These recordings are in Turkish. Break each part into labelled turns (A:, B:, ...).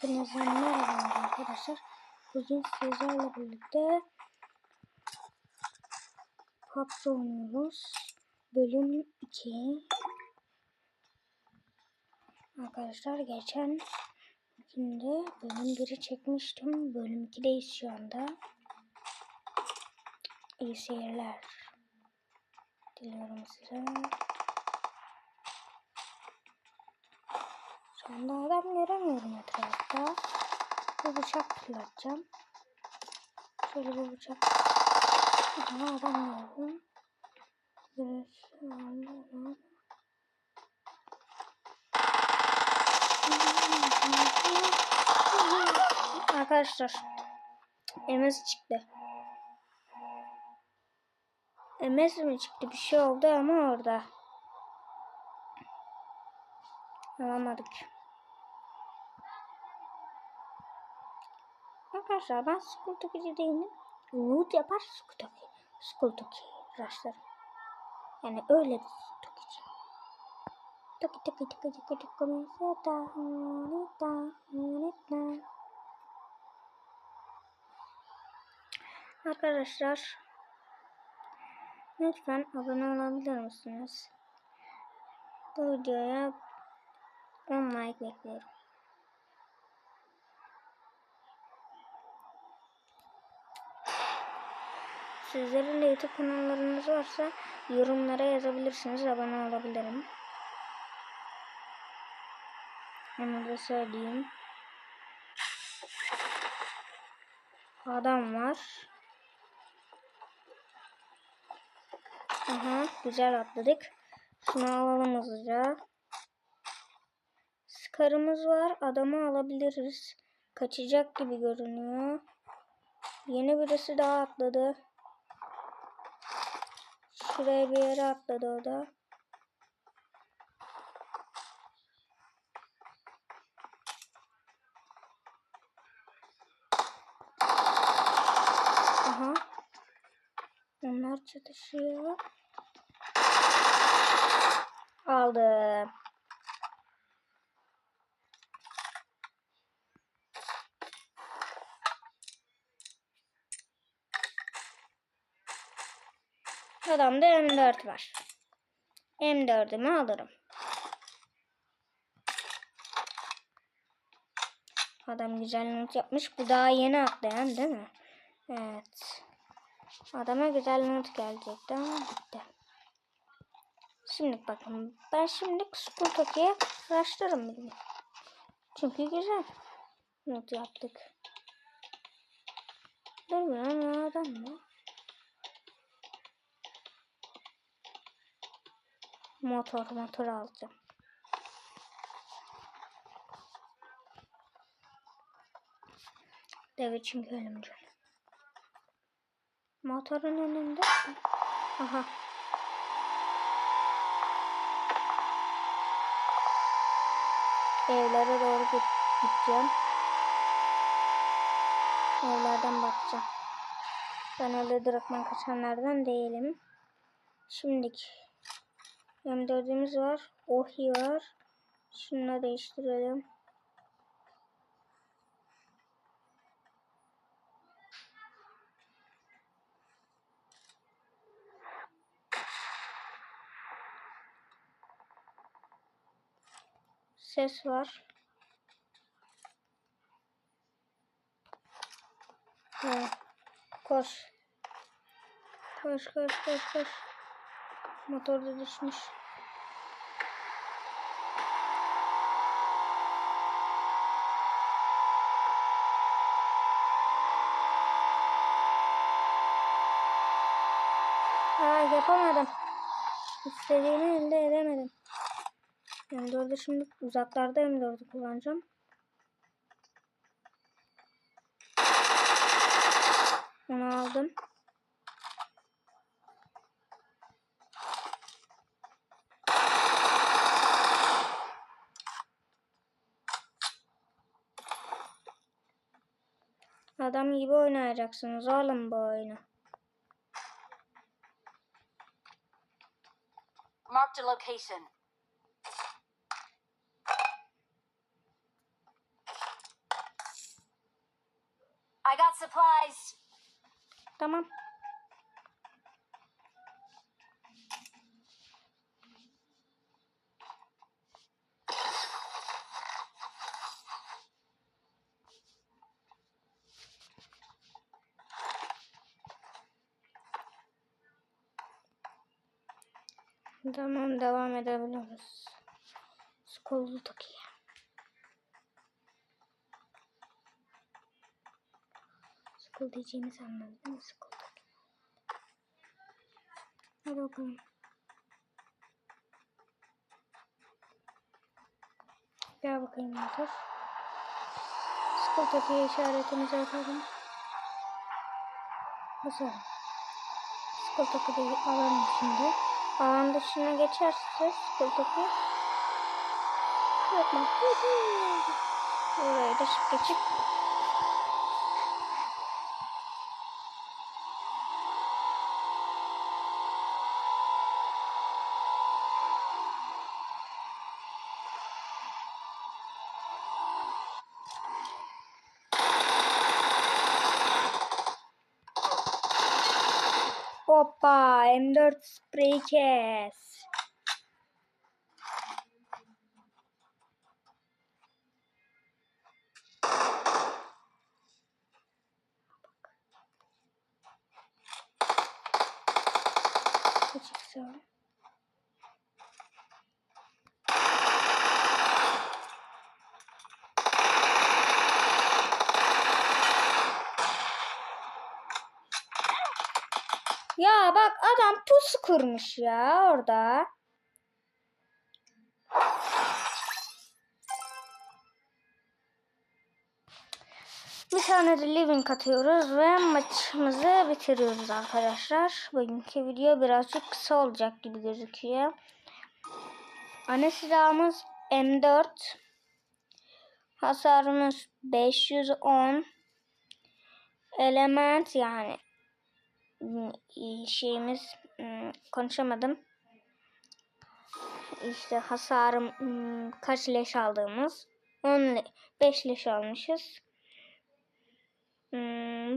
A: Hepinize merhaba arkadaşlar. Bugün sizlerle birlikte PUBG oynuyoruz. Bölüm 2. Arkadaşlar geçen günde bölüm 1'i çekmiştim. Bölüm 2'deyiz şu anda. İyi seyirler. Diliyorum size. Şu anda adam göremiyorum etrafta. Bir bıçak fırlatacağım. Şöyle bir bıçak. Aha adam gördüm. Birisi aldı. Arkadaşlar MS çıktı. MS mi çıktı? Bir şey oldu ama orada. Alamadık. Arkadaşlar ben Skulltoki'ci değilim. Loot yapar Skulltoki. Skulltoki rushlarım. Yani öyle bir Skulltoki'ci. Toki toki toki toki toki meseta hanita hanita. Arkadaşlar lütfen abone olabilir misiniz? Bu videoya 10 like bekliyorum. Sizlerin de YouTube kanallarınız varsa yorumlara yazabilirsiniz. Abone olabilirim. Onu da söyleyeyim. Adam var. Aha güzel atladık. Şunu alalım hızlıca. Skarımız var. Adamı alabiliriz. Kaçacak gibi görünüyor. Yeni birisi daha atladı. Şuraya bir yere atladı o da. Aha. Onlar çatışıyor. Aldım. Adamda M4 var. M4'ümü alırım. Adam güzel not yapmış. Bu daha yeni atlayan değil mi? Evet. Adama güzel not gelecekti ama bitti. Şimdi bakın. Ben şimdi Skull Toki'ye başlarım bir Çünkü güzel not yaptık. Dur lan adam mı? Motor motor alacağım. Deve çünkü ölümcül. Motorun önünde. Aha. Evlere doğru git gideceğim. Evlerden bakacağım. Ben öyle direktman kaçanlardan değilim. Şimdiki M4'ümüz var. Ohi var. Şunu değiştirelim. Ses var. Ha. Koş. Koş koş koş koş. Motor da düşmüş. Aa yapamadım. İstediğimi elde edemedim. M4'ü şimdi uzaklarda M4'ü kullanacağım. Onu aldım. Adam gibi oynayacaksınız oğlum bu oyunu.
B: Marked a location. I got supplies.
A: Tamam. Tamam devam edebiliriz. Skolu Tokyo. Skol diyeceğimizi anladın değil mi? Skol Tokyo. Hadi bakalım. Gel bakayım motor. Skol Tokyo işaretimizi atalım. Basalım. Skol Tokyo'yu alalım şimdi. Alan dışına geçerse Skol Tokyo Yapma. Burayı da geçip Hoppa M4 sprey kes. Ya bak adam pusu kurmuş ya orada. Bir tane de living atıyoruz ve maçımızı bitiriyoruz arkadaşlar. Bugünkü video birazcık kısa olacak gibi gözüküyor. Ana silahımız M4. Hasarımız 510. Element yani şeyimiz ım, konuşamadım. İşte hasarım ım, kaç leş aldığımız 10 le- 5 leş almışız.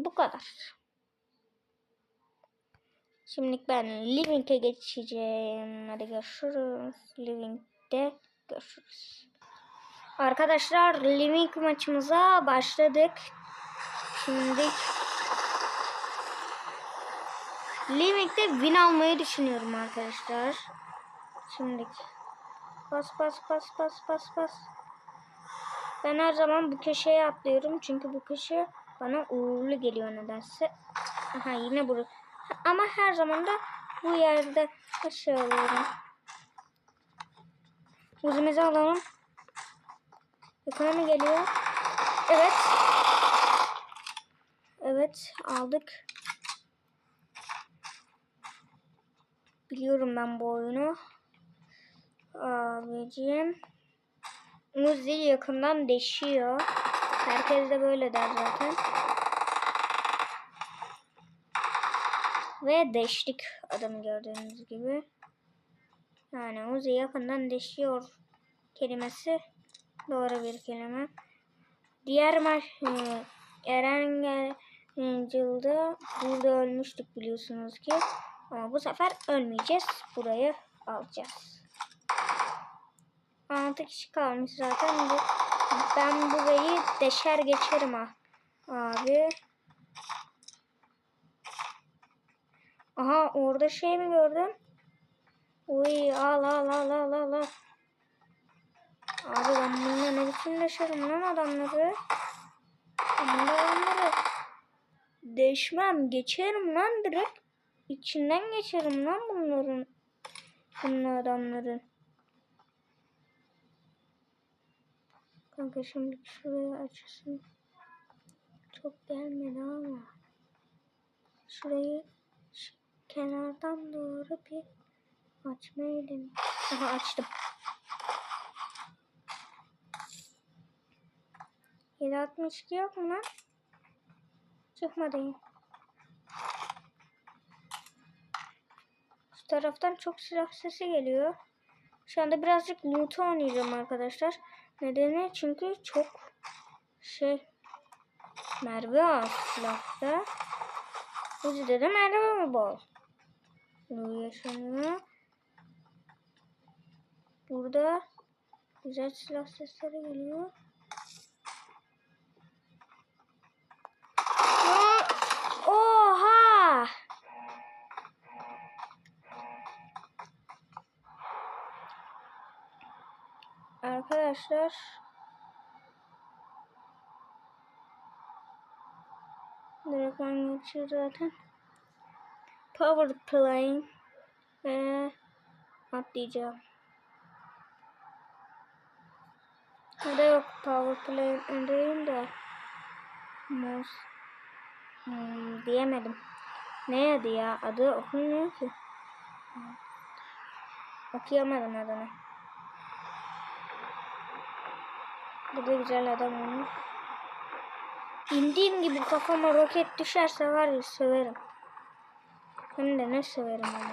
A: Bu kadar. Şimdi ben Living'e geçeceğim. Hadi görüşürüz. Living'de görüşürüz. Arkadaşlar Living maçımıza başladık. Şimdi Living'de win almayı düşünüyorum arkadaşlar. Şimdi bas bas bas bas bas bas. Ben her zaman bu köşeye atlıyorum çünkü bu köşe bana uğurlu geliyor nedense. Aha yine burası. Ama her zaman da bu yerde aşağı alıyorum. Uzumuzu alalım. Yakına mı geliyor? Evet. Evet aldık. Biliyorum ben bu oyunu. Abicim. Muzi yakından deşiyor. Herkes de böyle der zaten. Ve deştik adamı gördüğünüz gibi. Yani Uzi yakından deşiyor kelimesi doğru bir kelime. Diğer maç Eren Yılda burada ölmüştük biliyorsunuz ki. Ama bu sefer ölmeyeceğiz. Burayı alacağız. 6 kişi kalmış zaten. Ben burayı deşer geçerim ha. Abi. Aha orada şey mi gördüm? Uy al al al al al. Abi ben bununla ne biçim deşerim lan adamları. De adamları deşmem geçerim lan direkt. İçinden geçerim lan bunların. Bunun adamların. Kanka şimdi şurayı açsın. Çok gelmedi ama. Şurayı şu kenardan doğru bir açmayı Aha açtım. 762 yok mu lan? Çıkmadı. ya. Şu taraftan çok silah sesi geliyor. Şu anda birazcık loot oynayacağım arkadaşlar. Nedeni çünkü çok şey Merve az silahta. Uzi'de de Merve mi bol? Bu yaşanıyor. Burada güzel silah sesleri geliyor. Arkadaşlar ben geçiyor zaten. Power play ve atlayacağım. Ya da yok power play değil de mouse hmm, diyemedim. Ne adı ya? Adı okunmuyor ki. Okuyamadım adını. Bu güzel adam olmuş. İndiğim gibi kafama roket düşerse var ya söverim. Hem de ne söverim ama.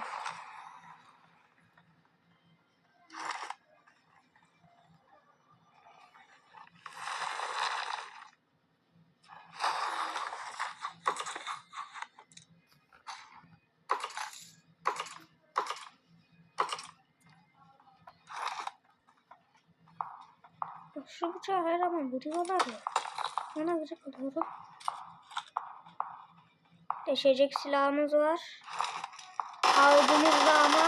A: Şu bıçağı her zaman vuruyorlar ya. Ona gıcık oluyorum. Deşecek silahımız var. Aldığımızda ama.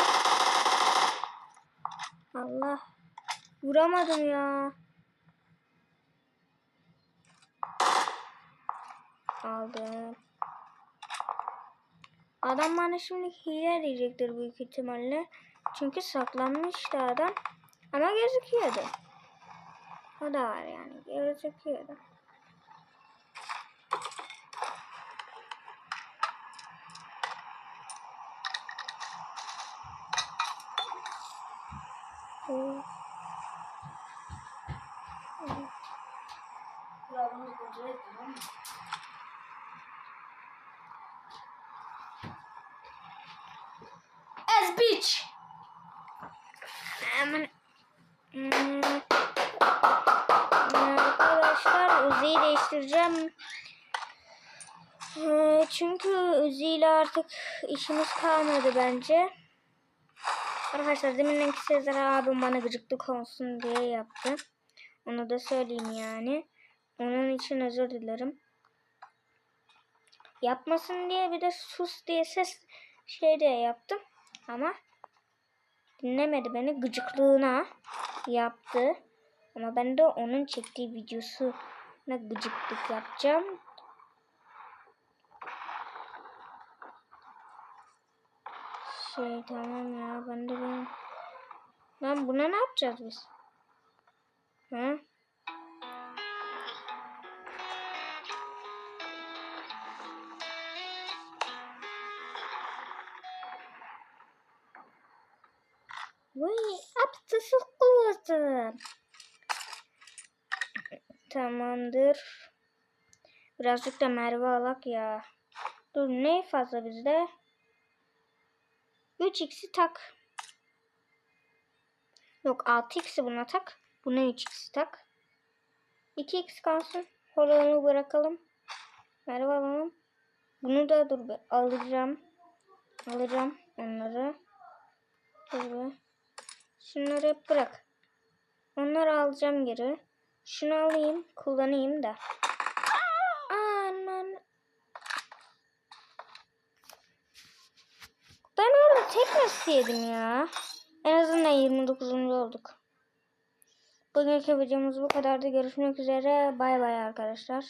A: Allah. Vuramadım ya. Aldım. Adam bana şimdi hile diyecektir büyük ihtimalle. Çünkü saklanmıştı adam. Ama gözüküyordu. O da var yani. Gözüküyordu. Oo.
B: Kulağını kontrol et tamam
A: Uzi'yi değiştireceğim. Ee, Çünkü Uzi ile artık işimiz kalmadı bence. Arkadaşlar demininki Sezer abim bana gıcıklık olsun diye yaptı. Onu da söyleyeyim yani. Onun için özür dilerim. Yapmasın diye bir de sus diye ses şey diye yaptım. Ama dinlemedi beni gıcıklığına yaptı. Ama ben de onun çektiği videosuna gıcıklık yapacağım. Şey tamam ya ben de ben... Lan buna ne yapacağız biz? Ha? Vay aptısı kuvveti. Tamamdır. Birazcık da Merve alak ya. Dur ne fazla bizde? 3x'i tak. Yok 6x'i buna tak. Buna 3x'i tak. 2x kalsın. Holo'nu bırakalım. Merve alalım. Bunu da dur be alacağım. Alacağım onları. Dur be. Şunları hep bırak. Onları alacağım geri. Şunu alayım, kullanayım da. Aman. Ben orada tek nasıl yedim ya? En azından 29. olduk. Bugünkü videomuz bu kadardı. Görüşmek üzere. Bay bay arkadaşlar.